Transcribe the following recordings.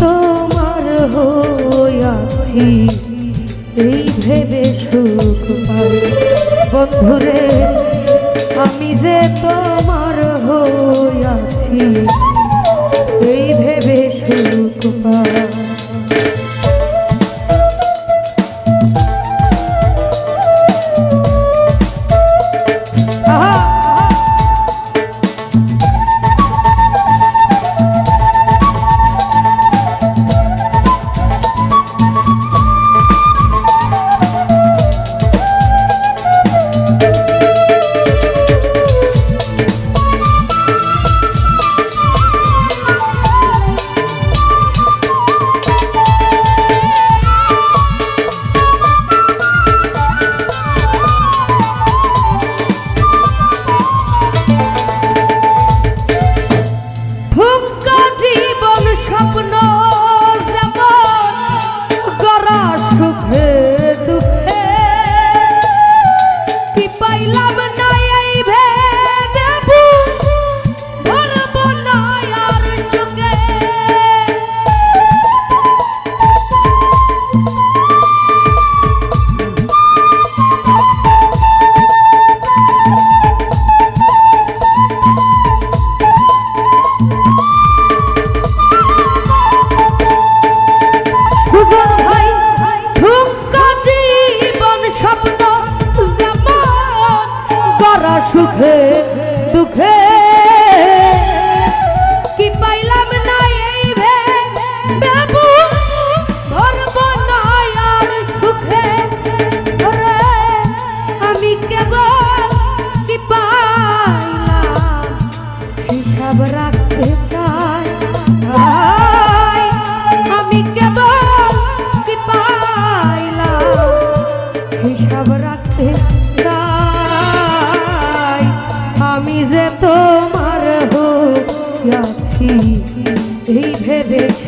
তোমার হয়েছি এই ভেবে সুখ পাই। বন্ধুরে, আমি যে তোমার হয়েছি এই ভেবে সুখ পাই।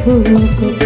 মতো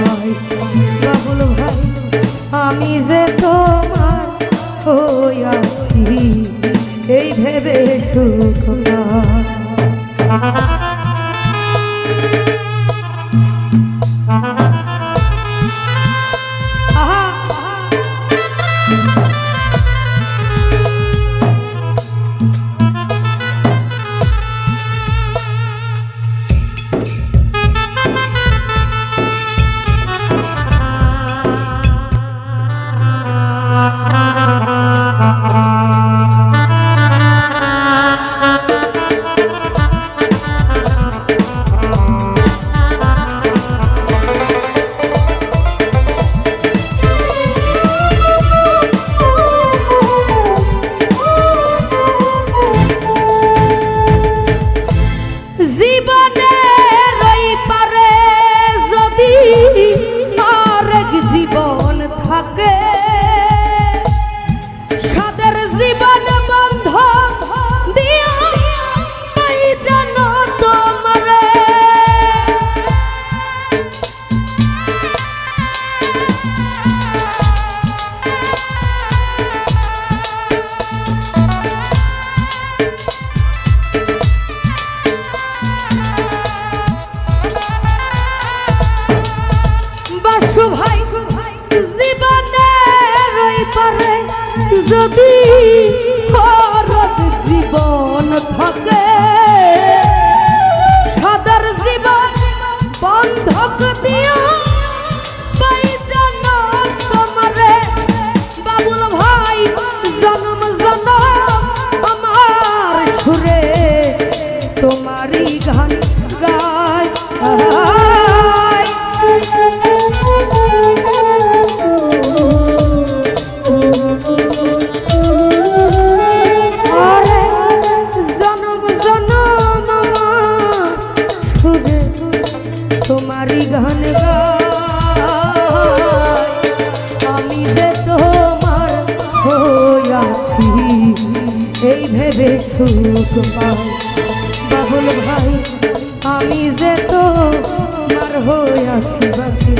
যদি খরচ জীবন থাকে সাদার জীবন বন্ধক দিয়া আছি। এই ভেবে সুখ পাই। বাবুল ভাই আমি যে তো তোমার হয়ে আছি বাসি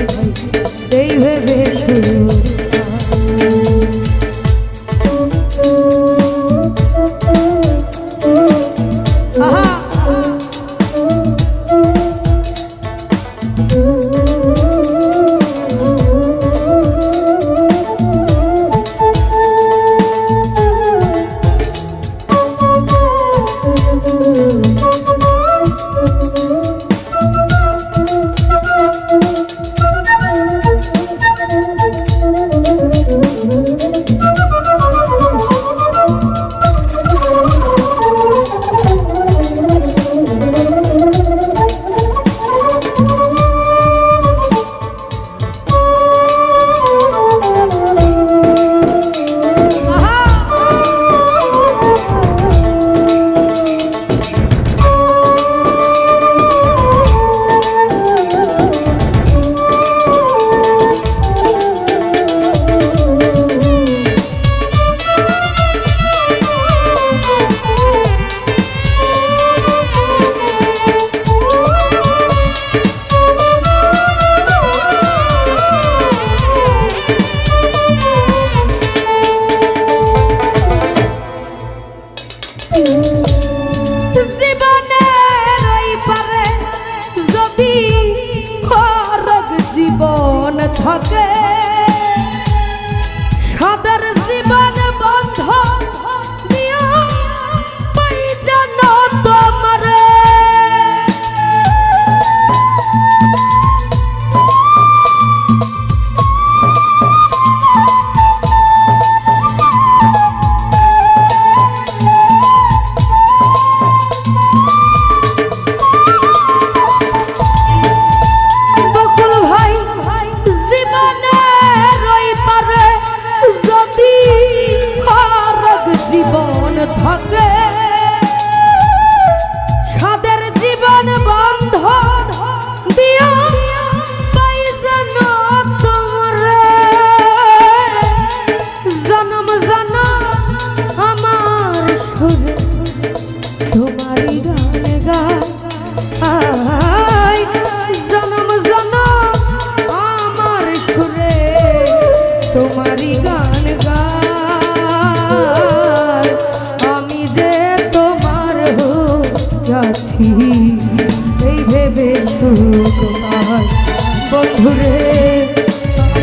বন্ধুরে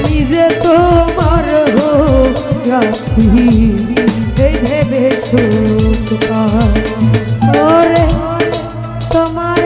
নিজে তোমার হোছি ভেবে ছোট তোমার